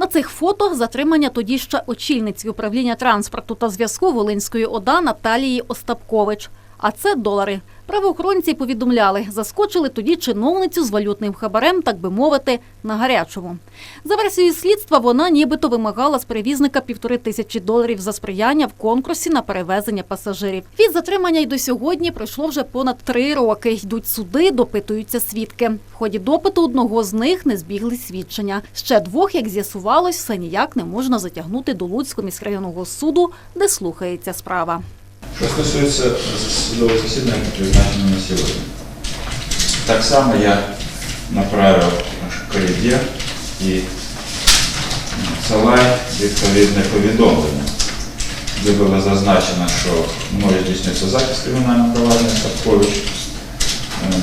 На цих фото затримання тоді ще очільниці управління транспорту та зв'язку Волинської ОДА Наталії Остапкович. А це долари. Правоохоронці повідомляли, заскочили тоді чиновницю з валютним хабарем, так би мовити, на гарячому. За версією слідства, вона нібито вимагала з перевізника півтори тисячі доларів за сприяння в конкурсі на перевезення пасажирів. Від затримання й до сьогодні пройшло вже понад три роки. Йдуть суди, допитуються свідки. В ході допиту одного з них не збігли свідчення. Ще двох, як з'ясувалось, все ніяк не можна затягнути до Луцького міськрайонного суду, де слухається справа. Що стосується судового засідання, яке призначено на сьогодні. Так само я направив Каріб'є і Салай відповідне повідомлення, де було зазначено, що мною здійснюється захист кримінального провадження Савкович.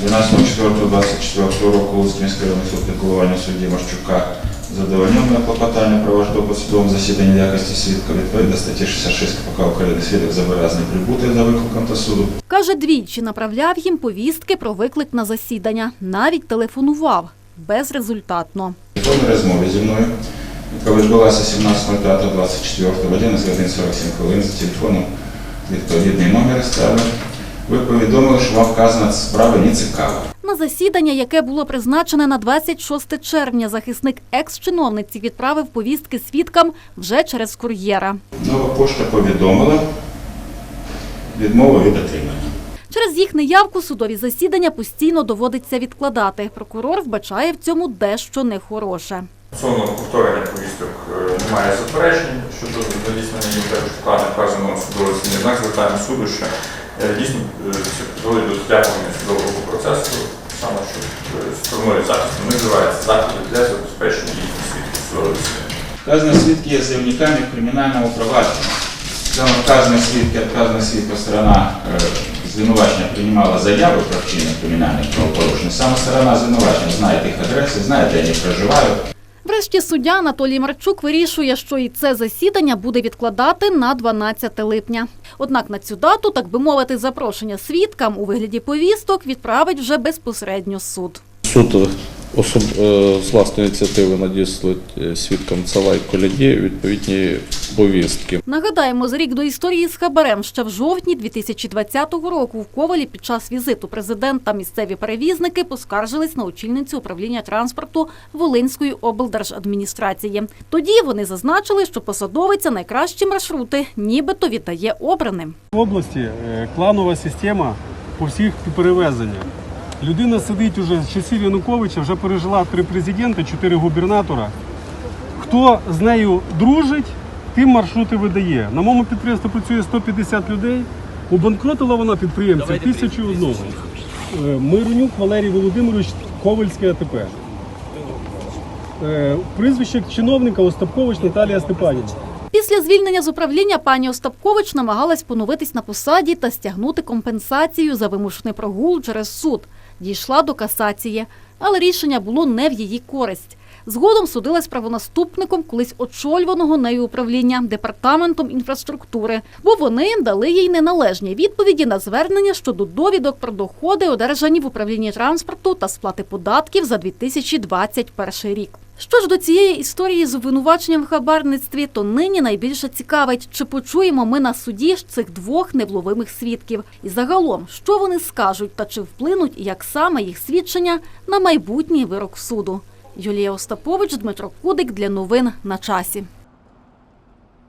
12.04.24 року Луцький міський районний суд під судді Марчука задовольнив клопотання про допит в засіданні в якості свідка відповідно статті 66 КПК України свідок зобов'язаний прибути за викликом та суду. Каже, двічі направляв їм повістки про виклик на засідання. Навіть телефонував безрезультатно. В телефонній розмові зі мною, яка відбулася 17.05.24 в 11 годин 47 хвилин за телефоном відповідний номер ставив, ви повідомили, що вам вказана справа не цікава. Засідання, яке було призначене на 26 червня, захисник екс-чиновниці відправив повістки свідкам вже через кур'єра. Нова пошта повідомила відмову від отримання. Через їх неявку судові засідання постійно доводиться відкладати. Прокурор вбачає в цьому дещо нехороше. Стосовно повторення повісток е, немає заперечень щодо їм також складно вказаного судового засідання. Однак звертаємо суду, що е, дійсно е, це призводить до затягування судового стороною захисту вживається заходи для забезпечення дійсно свідків. Вказані свідки є заявниками в кримінальному провадженні. Саме вказані свідки, вказана свідка сторона е, звинувачення приймала заяву про вчинення кримінальних правопорушень. Саме сторона звинувачення знає їх адреси, знає, де вони проживають. Врешті суддя Анатолій Марчук вирішує, що і це засідання буде відкладати на 12 липня. Однак на цю дату, так би мовити, запрошення свідкам у вигляді повісток відправить вже безпосередньо суд. Суд особ... е, з власної ініціативи надіслать е, свідкам Цалай Коляді відповідні повістки. Нагадаємо, за рік до історії з хабарем ще в жовтні 2020 року в Ковалі під час візиту президента місцеві перевізники поскаржились на очільницю управління транспорту Волинської облдержадміністрації. Тоді вони зазначили, що посадовиця найкращі маршрути нібито віддає обраним. В області е, кланова система по всіх перевезеннях. Людина сидить уже з часів Януковича, вже пережила три президенти, чотири губернатора. Хто з нею дружить, тим маршрути видає. На моєму підприємстві працює 150 людей. Убанкротила вона підприємців тисячу одного. Е, Миронюк Валерій Володимирович, Ковальське АТП. Прізвище чиновника Остапкович Наталія Степанівна. Після звільнення з управління пані Остапкович намагалась поновитись на посаді та стягнути компенсацію за вимушений прогул через суд. Дійшла до касації, але рішення було не в її користь. Згодом судилась правонаступником колись очолюваного нею управління департаментом інфраструктури, бо вони дали їй неналежні відповіді на звернення щодо довідок про доходи, одержані в управлінні транспорту та сплати податків за 2021 рік. Що ж до цієї історії з обвинуваченням в хабарництві, то нині найбільше цікавить, чи почуємо ми на суді ж цих двох невловимих свідків, і загалом, що вони скажуть та чи вплинуть як саме їх свідчення на майбутній вирок суду. Юлія Остапович, Дмитро Кудик для новин на часі.